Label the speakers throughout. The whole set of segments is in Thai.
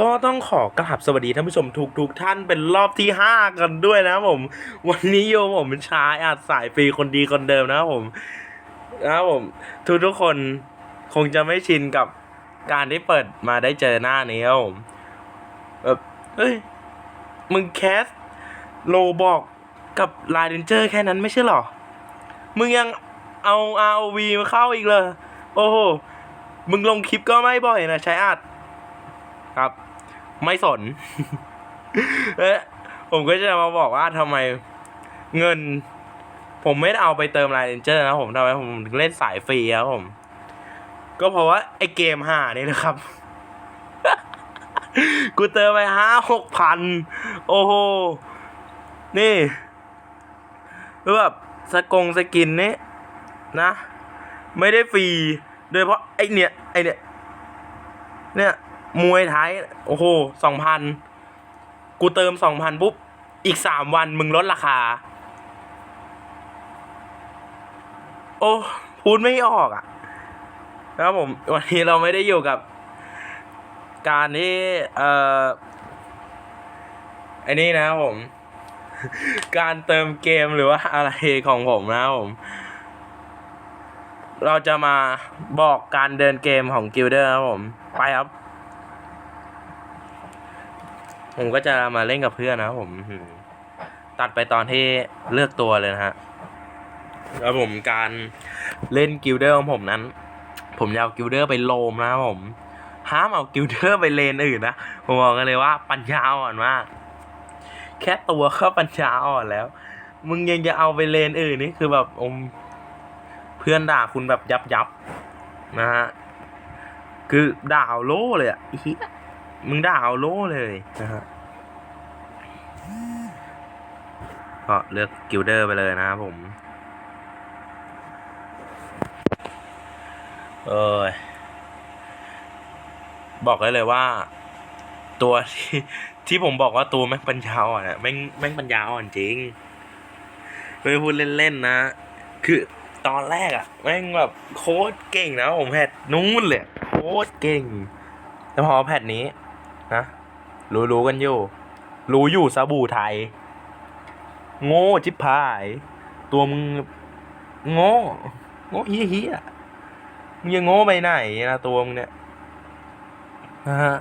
Speaker 1: ก็ต้องขอกราบสวัสดีท่านผู้ชมทุกทุกท่านเป็นรอบที่ 5 กันด้วยนะผม วันนี้โยมผมชายอาจสายฟรีคนดีคนเดิมนะผมนะผม ทุกทุกคนคงจะไม่ชินกับการที่เปิดมาได้เจอหน้านี้ครับผมแบบเฮ้ย มึงแคสโลบอกกับไลเดนเจอร์แค่นั้นไม่ใช่หรอ มึงยังเอา ROV มาเข้าอีกเลย โอ้โห มึงลงคลิปก็ไม่บ่อยนะใช้อาดครับ ไม่สนเอ๊ะผมก็จะมาบอกว่าทำไมเงิน ผมไม่ได้เอาไปเติมไลเดนเจอร์นะผมทำไมผมถึงเล่นสายฟรีครับผม ก็เพราะว่าไอเกมห่านี่นะครับ กูเติมไปห้าหกพันโอ้โห นี่แล้วแบบสกงสกินนี่นะ ไม่ได้ฟรี โดยเพราะไอเนี่ย ไอเนี่ย เนี่ย มวยไทย โอ้โหสองพันกูเติมสองพันปุ๊บ อีกสามวันมึงลดราคา โอ้พูดไม่ออกอะนะครับผม วันนี้เราไม่ได้อยู่กับ การที่เอ่อไอ้นี่นะครับผม การเติมเกมหรือว่าอะไรของผมนะครับผมเราจะมาบอกการเดินเกมของกิลเดอร์ครับผม ไปครับ ผมก็จะมาเล่นกับเพื่อนนะครับผมตัดไปตอนที่เลือกตัวเลยนะฮะแล้วผมการเล่นกิลเดอร์ของผมนั้น ผมจะเอากิลเดอร์ไปโลมนะครับผมห้ามเอากิลเดอร์ไปเลนอื่นนะผมบอกกันเลยว่าปัญญาอ่อนมากแค่ตัวก็ปัญญาอ่อนแล้ว มึงยังจะเอาไปเลนอื่นนี่คือแบบอมเพื่อนด่าคุณแบบยับยับนะฮะคือด่าโล่เลยอะ มึงด่าเอาโล่เลยนะฮะก็เลือกกิลเดอร์ไปเลยนะครับผม เอ้ยบอกได้เลยว่า ตัวที่ที่ผมบอกว่าตัวแม่งปัญญาอ่อนอะแม่งแม่งปัญญาอ่อนจริงไม่ได้พูดเล่นๆนะ คือตอนแรกอะแม่งแบบโคตรเก่งนะผมแพทนู้นเลยโคตรเก่ง แต่พอแพทนี้ นะรู้รู้กันอยู่ รู้อยู่สบู่ไทย โง่ชิบหาย ตัวมึงโง่โง่เฮี้ยเฮี้ยมึงยังโง่ไปไหนนะตัวมึงเนี่ยนะฮะ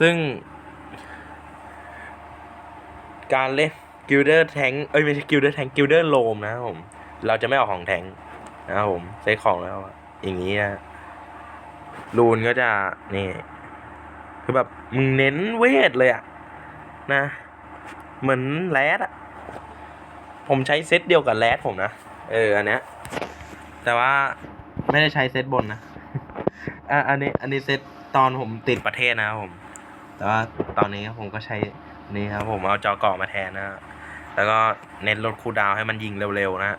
Speaker 1: ซึ่ง การเล่นกิลเดอร์แทงเอ้ยไม่ใช่กิลเดอร์แทงกิลเดอร์โลมนะผม เราจะไม่ออกของแทงนะครับผมเซตของแล้วอะอย่างนี้นะรูนก็จะนี่ คือแบบมึงเน้นเวทเลยอะนะ เหมือนแรดอะผมใช้เซตเดียวกับแรดผมนะ เอออันเนี้ย แต่ว่าไม่ได้ใช้เซตบนนะอะอันนี้ อันนี้เซตตอนผมติดประเทศนะครับผม แต่ว่าตอนนี้ผมก็ใช้นี่ครับผมเอาจอเกาะมาแทนนะแล้วก็เน้นลดคูดาวให้มันยิงเร็วๆนะ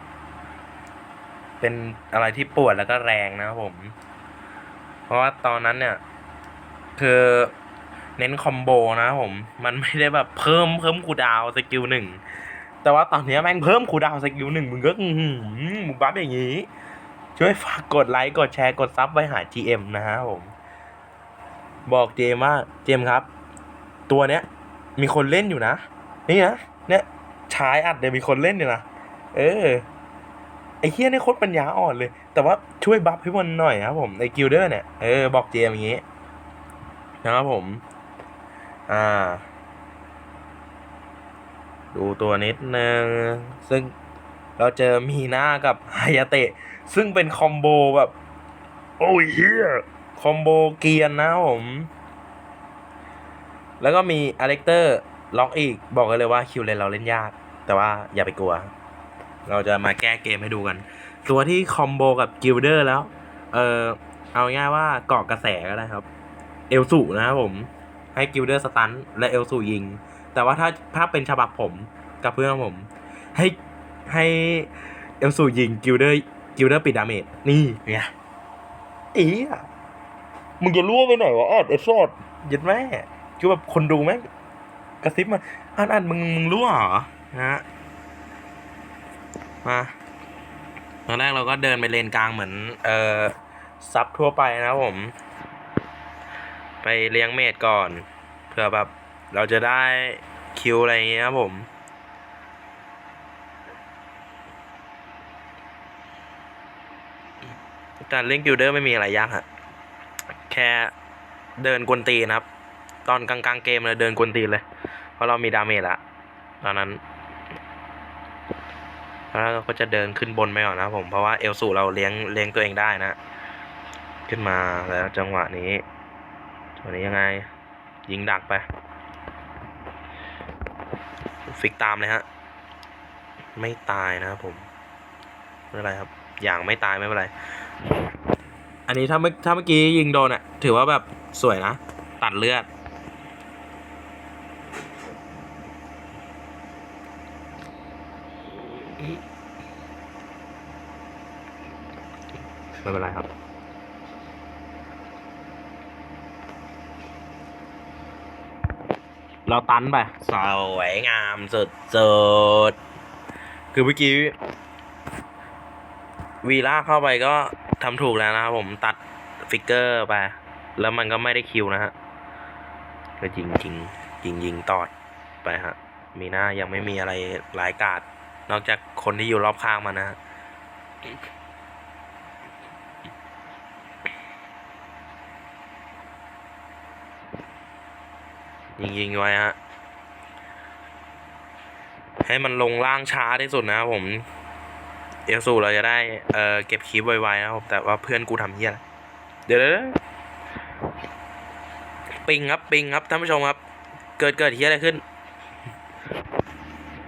Speaker 1: เป็นอะไรที่ปวดแล้วก็แรงนะครับผม เพราะว่าตอนนั้นเนี่ย คือ เน้นคอมโบนะครับผม มันไม่ได้แบบเพิ่มเพิ่มคูดาวสกิลหนึ่ง แต่ว่าตอนนี้แม่งเพิ่มคูดาวสกิลหนึ่งมึงก็มึงบัฟอย่างนี้ ช่วยฝากกดไลค์กดแชร์กดซับไปหา GM นะฮะผม บอกเจมว่าเจมครับ ตัวเนี้ย มีคนเล่นอยู่นะ นี่นะเนี่ยชายอัดเดี๋ยวมีคนเล่นอยู่นะเออไอ้เฮียนี่โคตรปัญญาอ่อนเลย แต่ว่าช่วยบัฟให้มันหน่อยครับผมไอ้กิลเดอร์เนี่ย เออ บอกเจมอย่างงี้ นะครับผม อ่า ดูตัวนิดนึง ซึ่งเราเจอมีหน้ากับไฮยาเตะ ซึ่งเป็นคอมโบแบบ โอ้ยเฮียคอมโบเกียนนะผม แล้วก็มีอเล็กเตอร์ล็อกอีก บอกกันเลยว่าคิวเลนเราเล่นยาก แต่ว่าอย่าไปกลัว เราจะมาแก้เกมให้ดูกัน ตัวที่คอมโบกับกิลเดอร์แล้ว เออเอาง่ายว่าเกาะกระแสก็ได้ครับ เอลสูนะครับผม ให้กิลเดอร์สตันและเอลสูยิง แต่ว่าถ้าถ้าเป็นฉบับผมกับเพื่อนผม ให้ให้เอลสูยิงกิลเดอร์กิลเดอร์ปิดดาเมจนี่ไงอีอะมึงจะรั่วไปไหนวะออดไอซอดยัดแม่คือแบบคนดูแม่งกระซิบมาอ่านอ่านมึงมึงรั่วเหรอนะฮะมาตอนแรกเราก็เดินไปเลนกลางเหมือน เอ่อซับทั่วไปนะผม ไปเลี้ยงเมดก่อนเผื่อแบบเราจะได้คิวอะไรอย่างเงี้ยครับผม แต่เล่นกิลเดอร์ไม่มีอะไรยากฮะแค่เดินกวนตีนะครับ ตอนกลางๆเกมเลยเดินกวนตีเลย เพราะเรามีดาเมจละตอนนั้นแล้วเราก็จะเดินขึ้นบนไปก่อนนะผมเพราะว่าเอลสูเราเลี้ยงเลี้ยงตัวเองได้นะ ขึ้นมาแล้วจังหวะนี้ วะนี้ยังไง ยิงดักไป ฟิกตามเลยฮะ ไม่ตายนะครับผม ไม่เป็นไรครับ อย่างไม่ตายไม่เป็นไร อันนี้ถ้าเมื่อถ้าเมื่อกี้ยิงโดนอะถือว่าแบบสวยนะ ตัดเลือด ไม่เป็นไรครับ เราตันไปสวยงามสุดสุดคือเมื่อกี้วีล่าเข้าไปก็ทำถูกแล้วนะครับผมตัดฟิกเกอร์ไป แล้วมันก็ไม่ได้คิวนะฮะก็ยิงยิงยิงยิงตอดไปฮะ มีหน้ายังไม่มีอะไรร้ายกาด นอกจากคนที่อยู่รอบข้างมันนะฮะ ยิงยิงไว้ฮะ ให้มันลงล่างช้าที่สุดนะครับผม เอลสูเราจะได้ เอ่อ เก็บคลิปไวๆนะครับ แต่ว่าเพื่อนกูทำเฮียอะไรเดี๋ยวปิงครับปิงครับท่านผู้ชมครับ เกิดเกิดเฮียอะไรขึ้น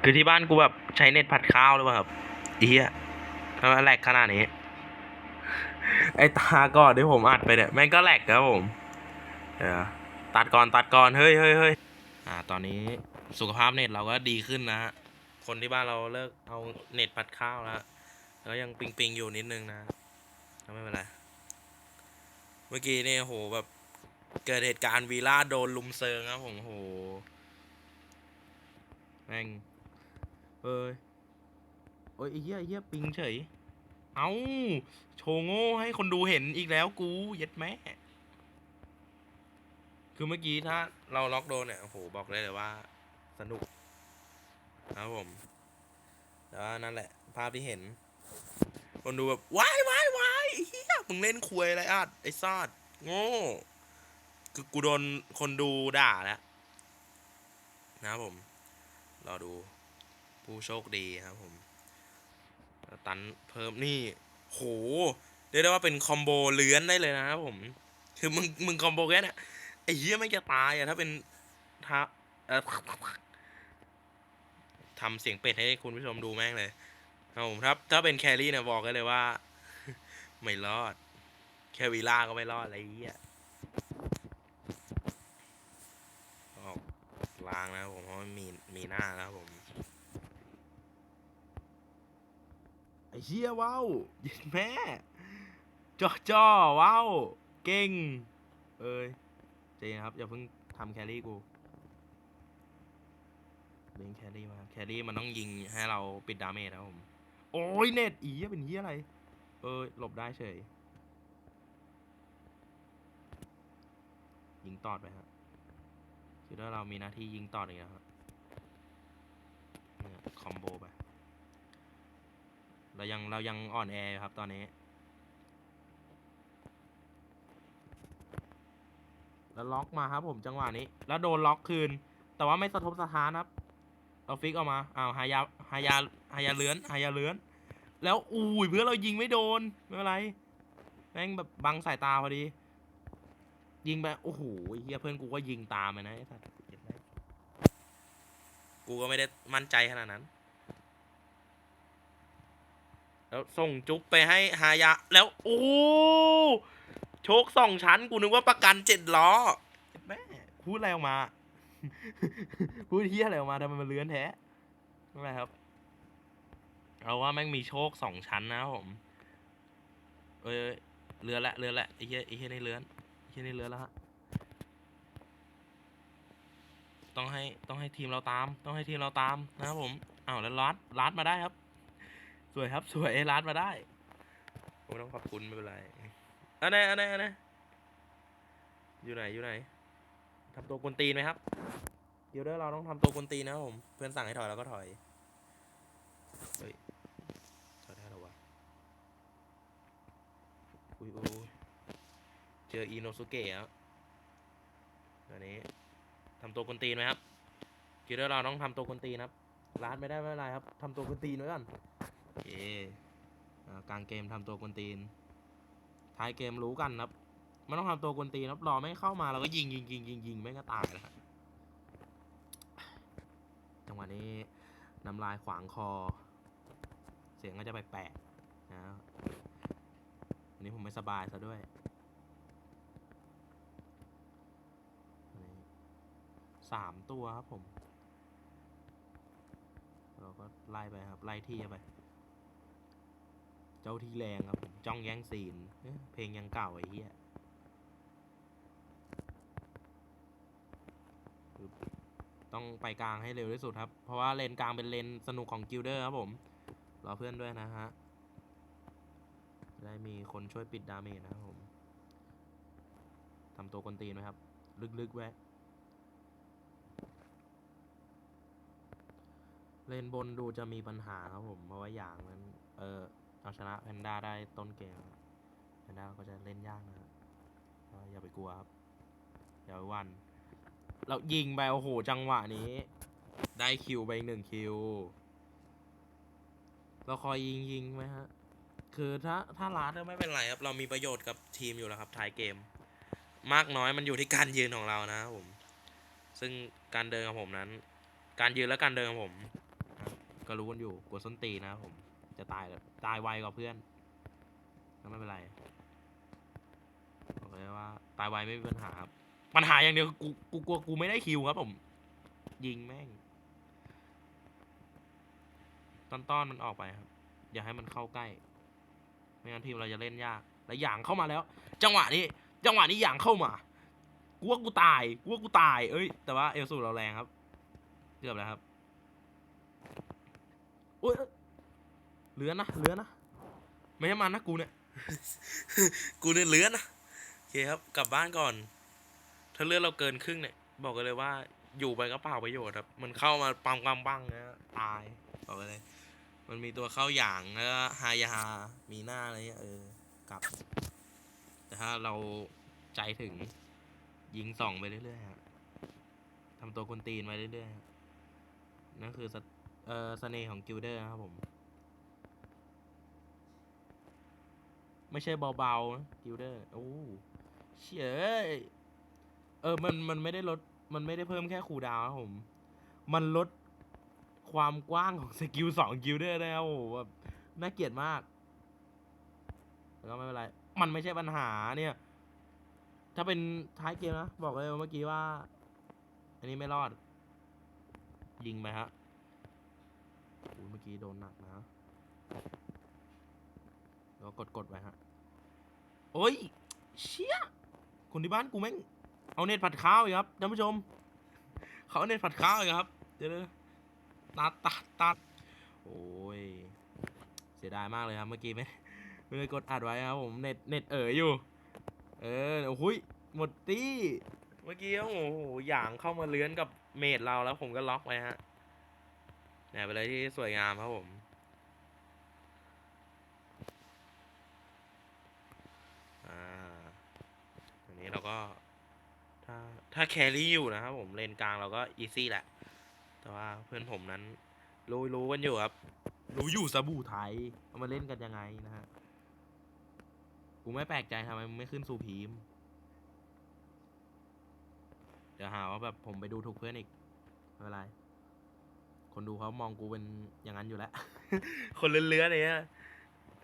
Speaker 1: คือที่บ้านกูแบบใช้เน็ตผัดข้าวหรือเปล่าครับเฮียทำไมแหลกขนาดนี้ ไอ้ตาก่อนที่ผมอัดไปเนี่ยแม่งก็แหลกครับผม เดี๋ยว ตัดก่อนตัดก่อนเฮ้ยเฮ้ยเฮ้ยอ่าตอนนี้สุขภาพเน็ตเราก็ดีขึ้นนะฮะคนที่บ้านเราเลิกเอาเน็ตผัดข้าวแล้วแล้วยังปิงปิงอยู่นิดนึงนะก็ไม่เป็นไรเมื่อกี้เนี่ยโหแบบเกิดเหตุการณ์วีล่าโดนลุมเซิงครับผมโหแม่งเอ้ยโอ้ยไอ้เหี้ยไอ้เหี้ยปิงเฉย เอ้าโชว์โง่ให้คนดูเห็นอีกแล้วกู เย็ดแม่ คือเมื่อกี้ถ้าเราล็อกโดนเนี่ยโอ้โหบอกได้เลยว่า สนุกครับผมแต่ว่านั่นแหละ ภาพที่เห็น คนดูแบบว้ายว้ายว้ายเฮียมึงเล่นควยอะไรอะไอ้ซอดโง่คือกูโดนคนดูด่าแล้วนะครับผม รอดูผู้โชคดีครับผม ตันเพิ่มนี่ โห เรียกได้ว่าเป็นคอมโบเลื้อนได้เลยนะครับผม คือมึงมึงคอมโบแค่เนี้ย ไอ้เหี้ยไม่จะตายอะถ้าเป็นถ้าเออทำเสียงเป็ดให้คุณผู้ชมดูแม่งเลยครับผมถ้าถ้าเป็นแครี่เนี่ยบอกกันเลยว่า ไม่รอด แควีล่าก็ไม่รอดอะไรเงี้ยออกล้างนะผมเพราะมันมีมีหน้านะครับผมไอ้เหี้ยว้าวยินแม่จ่อจ่อว้าวเก่ง เอ้ย จนครับอย่าเพิ่งทำแครี่กูเล่นแครี่มาแครี่มันต้องยิงให้เราปิดดาเมจนะผม โอ้ยเน็ตอีเป็นเหี้ยอะไร เอ้ยหลบได้เฉย ยิงตอดไปครับคือถ้าเรามีหน้าที่ยิงตอดอย่างเงี้ยครับเนี่ยคอมโบไป เรายังเรายังอ่อนแอครับตอนนี้ แล้วล็อกมาครับผมจังหวะนี้ แล้วโดนล็อกคืน แต่ว่าไม่สะทบสะท้านครับเอาฟิกออกมาอ้าวหายาหายาหายาเลื้อนหายาเลื้อน แล้วอุ้ยเพื่อเรายิงไม่โดนไม่เป็นไรแม่งแบบบังสายตาพอดี ยิงไปโอ้โหเฮียเพื่อนกูก็ยิงตามไปนะไอ้สัสกูก็ไม่ได้มั่นใจขนาดนั้น แล้วส่งจุ๊บไปให้ฮายะแล้วโอ้ โชคสองชั้น กูนึกว่าประกันเจ็ดล้อแม่พูดอะไรออกมา พูดเฮียอะไรออกมาทำไมมันเลื้อนแท้ไม่ครับเราว่าแม่งมีโชคสองชั้นนะผมเอ้ยเลื้อนละเลื้อนละไอ้เฮียไอ้เฮียนี่เลื้อนไอ้เฮียนี่เลื้อนแล้วฮะต้องให้ต้องให้ทีมเราตาม ต้องให้ทีมเราตามนะครับผมอ้าวแล้วลัดลัดมาได้ครับ สวยครับ สวยลัดมาได้ผมต้องขอบคุณไม่เป็นไร อันไหนอันไหนอันไหนอยู่ไหนอยู่ไหนทำตัวกวนตีนไหมครับกิลเด้อเราต้องทำตัวกวนตีนนะผม เพื่อนสั่งให้ถอยเราก็ถอยเฮ้ยถอยได้หรอวะอุ้ยอุ้ยเจออิโนสุเกะครับอันนี้ทำตัวกวนตีนไหมครับกิลเดอร์เราต้องทำตัวกวนตีนครับร้านไม่ได้ไม่เป็นไรครับทำตัวกวนตีนไว้ก่อนโอเคอ่กลางเกมทำตัวกวนตีน ท้ายเกมรู้กันครับมันต้องทำตัวกวนตีนครับรอไม่เข้ามาเราก็ยิงยิงยิงยิงยิงไม่งก็ตายแล้วครับจังหวะนี้น้ำลายขวางคอ เสียงก็จะแปลกๆนะวันนี้ผมไม่สบายซะด้วยสามตัวครับผม เราก็ไล่ไปครับ ไล่ที่ไป เจ้าที่แรงครับผมจ้องแย่งซีนเอ๊ะเพลงยังเก่าไอ้เหี้ยต้องไปกลางให้เร็วที่สุดครับ เพราะว่าเลนกลางเป็นเลนสนุกของกิลเดอร์ครับผม รอเพื่อนด้วยนะฮะ ได้มีคนช่วยปิดดาเมจนะครับผมทำตัวกนตีนไหมครับ ลึกๆไว้ เลนบนดูจะมีปัญหาครับผม เพราะว่าอย่างนั้น เออ เอาชนะแพนด้าได้ต้นเกมแพนด้าก็จะเล่นยากนะครับอย่าไปกลัวครับ อย่าไปวัน เรายิงไปโอ้โหจังหวะนี้ ได้คิวไปอีกหนึ่งคิว เราคอยยิงยิงไหมฮะ คือถ้าถ้าลาดก็ไม่เป็นไรครับ เรามีประโยชน์กับทีมอยู่แล้วครับท้ายเกม มากน้อยมันอยู่ที่การยืนของเรานะผม ซึ่งการเดินของผมนั้น การยืนและการเดินของผมนะครับก็รู้กันอยู่กลัวส้นตีนนะครับผม จะตายแล้วตายไวกว่าเพื่อนก็ไม่เป็นไรบอกเลยว่า ตายไวไม่มีปัญหาครับปัญหาอย่างเดียวคือกูกูกลัวกูไม่ได้คิวครับผม ยิงแม่งตอนต้อนมันออกไปครับ อย่าให้มันเข้าใกล้ ไม่งั้นทีมเราจะเล่นยาก แล้วอย่างเข้ามาแล้ว จังหวะนี้ จังหวะนี้อย่างเข้ามากูว่ากูตายกูว่ากูตาย เอ้ย แต่ว่าเอลสูเราแรงครับ เกือบแล้วครับโอ้ย เหลือนะเหลือนะไม่ให้มันนะกูเนี่ย กูเนี่ยเหลือนะโอเคครับ กลับบ้านก่อน ถ้าเลือดเราเกินครึ่งเนี่ย บอกกันเลยว่าอยู่ไปก็เปล่าประโยชน์ครับ มันเข้ามาปังปังปังนะตายบอกกันเลย มันมีตัวเข้าอย่างแล้วฮายามีหน้าอะไรเงี้ยเออกลับ แต่ถ้าเราใจถึง ยิงส่องไปเรื่อยๆฮะทำตัวคนตีนไปเรื่อยๆนั่นคือเอ่อเสน่ห์ของกิลเดอร์นะครับผม ไม่ใช่เบาๆนะกิลเดอร์โอ้เฉยเออมันมันไม่ได้ลดมันไม่ได้เพิ่มแค่คูลดาวน์ครับผม มันลดความกว้างของสกิลสองกิลเดอร์ได้ครับโอ้โหแบบน่าเกลียดมากแต่ก็ไม่เป็นไร มันไม่ใช่ปัญหาเนี่ย ถ้าเป็นท้ายเกมนะ บอกเลยเมื่อกี้ว่า อันนี้ไม่รอด ยิงไปฮะโอ้ยเมื่อกี้โดนหนักนะแล้วก็กดกดไปฮะ โอ้ย เชี่ย คนที่บ้านกูแม่ง เอาเน็ตผัดข้าวอีกครับท่านผู้ชม เขาเอาเน็ตผัดข้าวอีกครับ เดี๋ยวนตัดตัดตัดโอ้ย เสียดายมากเลยครับเมื่อกี้ไม่ไม่ได้กดอัดไว้ครับผมเน็ตเน็ตเอ๋ยอยู่ เออโอ้ยหมดตี้เมื่อกี้โอ้โหอย่างเข้ามาเลื้อนกับเมดเราแล้วผมก็ล็อกไว้ฮะเนี่ยเป็นอะไรที่สวยงามครับผม อ่าอันนี้ เราก็ ถ้าถ้าแครี่อยู่นะครับผมเลนกลางเราก็อีซี่แหละ แต่ว่าเพื่อนผมนั้น รู้รู้กันอยู่ครับ รู้อยู่สบู่ไทยเอามาเล่นกันยังไงนะฮะกูไม่แปลกใจทำไมมึงไม่ขึ้นสู่พีมเดี๋ยวหาว่าแบบผมไปดูถูกเพื่อนอีกไม่เป็นไร คนดูเขามองกูเป็นอย่างนั้นอยู่แล้ว คนเลื้อนๆเนี่ย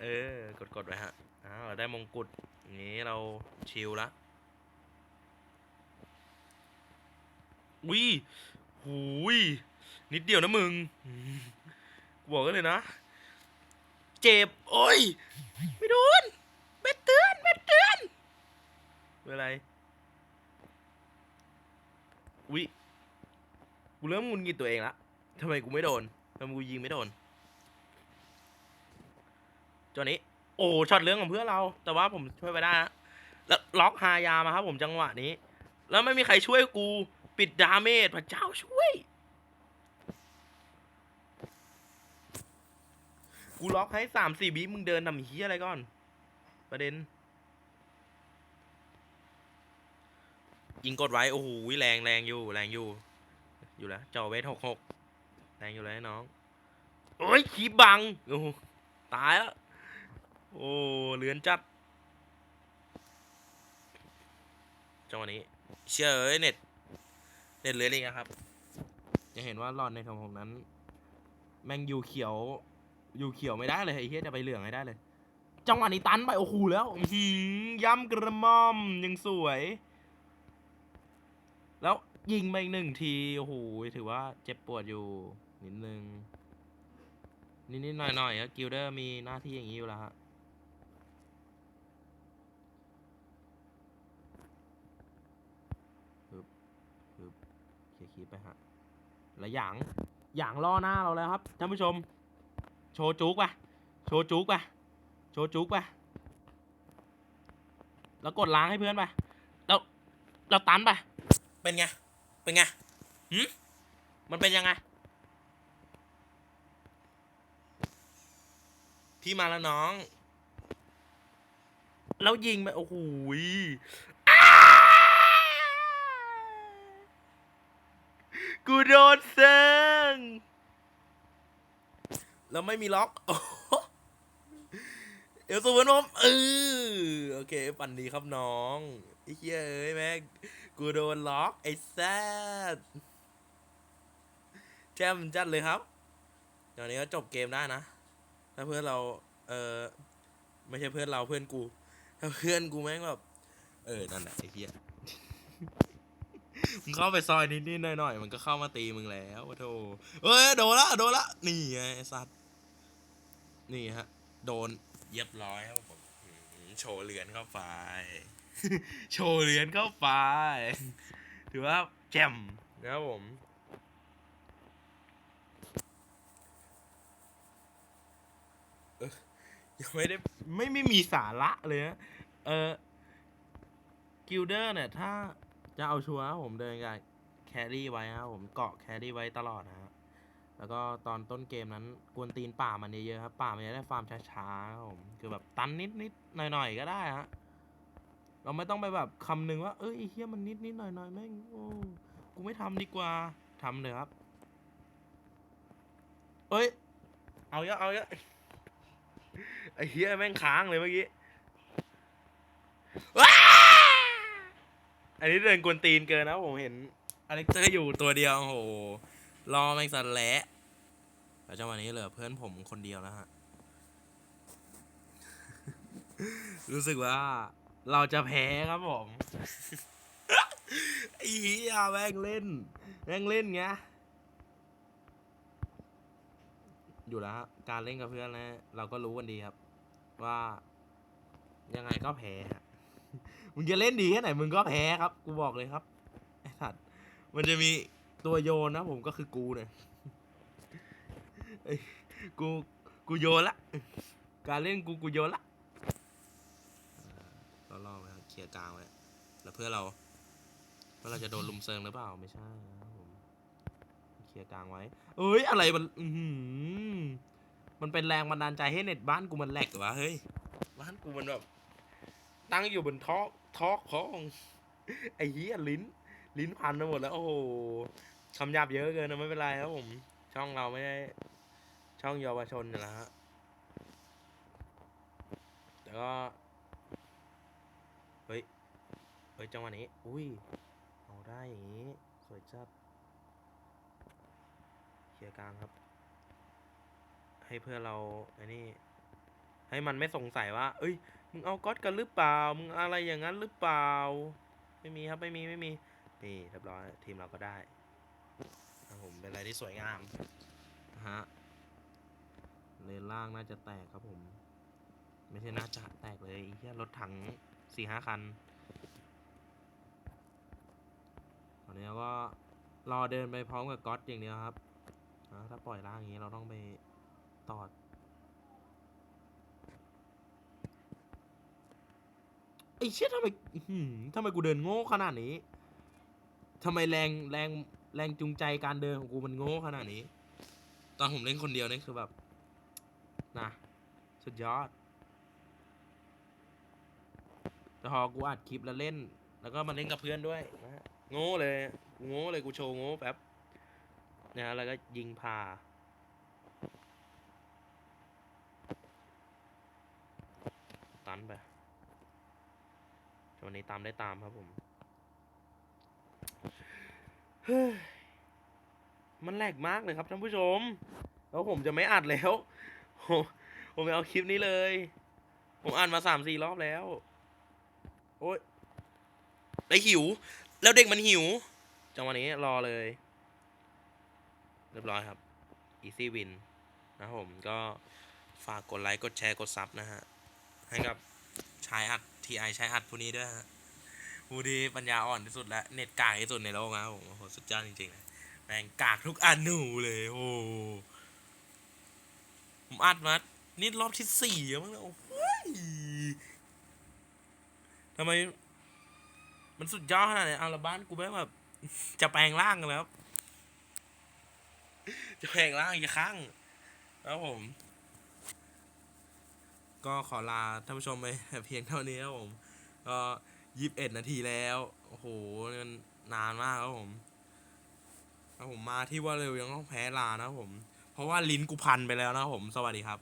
Speaker 1: เออกดๆไว้ฮะอ้าวได้มงกุฎอย่างนี้เราชิลละ วิหูยนิดเดียวนะมึงกูบอกกันเลยนะ เจ็บ โอ้ย ไม่โดนเบ็ดเตือนเบ็ดเตือนเป็นไรวิกูเริ่มงุนงิดตัวเองละทำไมกูไม่โดนทำไมกูยิงไม่โดนจอนี้ โอ้ช็อตเรื่องของเพื่อนเรา แต่ว่าผมช่วยไปได้ฮะแล้วล็อกฮายามาครับผมจังหวะนี้ แล้วไม่มีใครช่วยกู ปิดดาเมจพระเจ้าช่วย กูล็อกให้สามสี่วิมึงเดินทำเฮียอะไรก่อน ประเด็น ยิงกดไว้ โอ้โหแรงแรงอยู่ แรงอยู่ อยู่แล้วจอเวทหกหกแรงอยู่เลยน้อง โอ้ยขีบบัง โอ้ตายแล้ว โอ้เลือนจัดจังหวะนี้ เชื่อเอ้ยเน็ต เน็ตเลือเลยครับ จะเห็นว่าหลอดในของผมนั้น แม่งอยู่เขียว อยู่เขียวไม่ได้เลยไอ้เหี้ยจะไปเหลืองให้ได้เลย จังหวะนี้ตันไปโอ้โหแล้วหือย่ำกระม่อมยังสวย แล้วยิงไปอีกหนึ่งทีโอ้โหถือว่าเจ็บปวดอยู่นิดนึงนิดๆหน่อยๆครับกิลเดอร์มีหน้าที่อย่างนี้อยู่แล้วฮะปึ๊บปึ๊บเคลียร์คีบไปฮะ แล้วหยางหยางล่อหน้าเราแล้วครับท่านผู้ชม โชว์จุกไปโชว์จุกไปโชว์จุกไปแล้วกดล้างให้เพื่อนไปแล้วเราตันไปเป็นไงเป็นไงหืมมันเป็นยังไงพี่มาแล้วน้อง แล้วยิงไปโอ้โหยอ้า กูโดนเซงแล้วไม่มีล็อกโอ้โหเอลซูนมเออโอเคฝันดีครับน้องไอ้เหี้ยเอ้ยแม่งกูโดนล็อกไอ้แซดแจมจัดเลยครับตอนนี้ก็จบเกมได้นะถ้าเพื่อนเรา เออไม่ใช่เพื่อนเราเพื่อนกู ถ้าเพื่อนกูแม่งแบบ เออ นั่นแหละไอ้เหี้ย มึงเข้าไปซอยนิดๆหน่อยๆมันก็เข้ามาตีมึงแล้วโธ่เอ้ยโดนละโดนละนี่ไงไอ้สัตว์นี่ฮะ โดนเย็บร้อยครับผมโชว์เหรียญเข้าไป โชว์เหรียญเข้าไป ถือว่าแจ่มนะครับผมยังไม่ได้ไม่ไม่มีสาระเลยนะเออกิลเดอร์เนี่ยถ้า จะเอาชัวร์ครับผมเดินกับแครี่ไว้ครับผมเกาะแครี่ไว้ตลอดนะฮะแล้วก็ตอนต้นเกมนั้นกวนตีนป่ามันเยอะๆครับป่ามันจะได้ฟาร์มช้าๆครับผมคือแบบตันนิดๆหน่อยๆก็ได้ฮะเราไม่ต้องไปแบบคำนึงว่าเอ้ยไอ้เฮียมันนิดนิดๆหน่อยๆแม่งโอ้กูไม่ทำดีกว่าทำเลยครับ เอ้ย เอาเยอะเอาเยอะไอ้เฮียแม่งค้างเลยเมื่อกี้ อันนี้เดินกวนตีนเกินนะผมเห็นอเล็กเตอร์อยู่ตัวเดียวโอ้โหรอแม่งสันแหละแล้วจังหวะนี้เหลือเพื่อนผมคนเดียวแล้วฮะ รู้สึกว่าเราจะแพ้ครับผมอ้เฮียแม่งเล่นแม่งเล่นไงอยู่แล้วฮะการเล่นกับเพื่อนนะเราก็รู้กันดีครับ ว่ายังไงก็แพ้ฮะ มึงจะเล่นดีแค่ไหนมึงก็แพ้ครับ กูบอกเลยครับไอ้สัตว์มันจะมีตัวโยนนะผมก็คือกูเนี่ยเอ้กูกูโยนละ การเล่นกูกูโยนละก็รอไว้เคลียร์กลางไว้แล้วเพื่อเราว่าเราจะโดนลุมเซิงหรือเปล่าไม่ใช่นะครับผมเคลียร์กลางไว้ เอ้ยอะไรมันอือหือมันเป็นแรงบันดาลใจให้เน็ตบ้านกูมันแหลกหรอวะเฮ้ยบ้านกูมันแบบ ตั้งอยู่บนท้อท้อของไอ้เหี้ยลิ้น ลิ้นพันไปหมดแล้ว โอ้โหคำหยาบเยอะเกินนะไม่เป็นไรครับผม ช่องเราไม่ได้ ช่องเยาวชนอยู่แล้วฮะแต่ก็เฮ้ยเฮ้ยจังหวะนี้ อุ้ยเอาได้อย่างนี้สวยจัดเคลียร์กลางครับ ให้เพื่อเราไอ้นี่ ให้มันไม่สงสัยว่า เอ้ย มึงเอาก๊อตกันหรือเปล่า มึงอะไรอย่างนั้นหรือเปล่า ไม่มีครับไม่มีไม่มี นี่เรียบร้อยทีมเราก็ได้ครับผมเป็นอะไรที่สวยงามนะฮะเลนล่างน่าจะแตกครับผม ไม่ใช่น่าจะแตกเลยไอ้เหี้ยรถถังสี่ห้าคันตอนนี้เราก็รอเดินไปพร้อมกับก๊อตอย่างเดียวครับถ้าปล่อยล่างอย่างนี้เราต้องไปตอด ไอ้เชี่ยทำไมอื้อหือทำไมกูเดินโง่ขนาดนี้ทำไมแรงแรงแรงจูงใจการเดินของกูมันโง่ขนาดนี้ ตอนผมเล่นคนเดียวนี่คือแบบนะสุดยอด แต่พอกูอัดคลิปแล้วเล่น แล้วก็มาเล่นกับเพื่อนด้วยนะฮะโง่เลย โง่เลยกูโชว์โง่แป๊บนะฮะแล้วก็ยิงพา ตันไป วันนี้ตามได้ตามครับผมมันแหลกมากเลยครับท่านผู้ชม แล้วผมจะไม่อัดแล้วผมผมไม่เอาคลิปนี้เลย ผมอ่านมาสามสี่รอบแล้ว โอ๊ยไอหิว แล้วเด็กมันหิว จังหวะนี้รอเลย เรียบร้อยครับ easy win นะผมก็ฝากกดไลค์ กดแชร์ กดซับนะฮะ ให้กับชายอัด ทีไอใชายอัดผู้นี้ด้วยฮะผู้ที่ปัญญาอ่อนที่สุดและเน็ตกากที่สุดในโลกนะผมโอ้โหสุดยอดจริงๆนะแม่งกากทุกอันหนูเลยโอ้โหผมอัดมานี่รอบที่สี่แล้วมั้งเนี่ยโอ้โหทำไม มันสุดยอดขนาดไหนเอาละบ้านกูแม่งแบบ จะแปลงร่างกันแล้วจะแปลงร่างอีกครั้งแล้วผม ก็ขอลาท่านผู้ชมไปเพียงเท่านี้ครับผม ก็ยี่สิบเอ็ดนาทีแล้ว โอ้โหนี่มันนานมากครับผมครับผมมาที่ว่าเร็วยังต้องแพ้ลานะครับผม เพราะว่าลิ้นกูพันไปแล้วนะครับผม สวัสดีครับ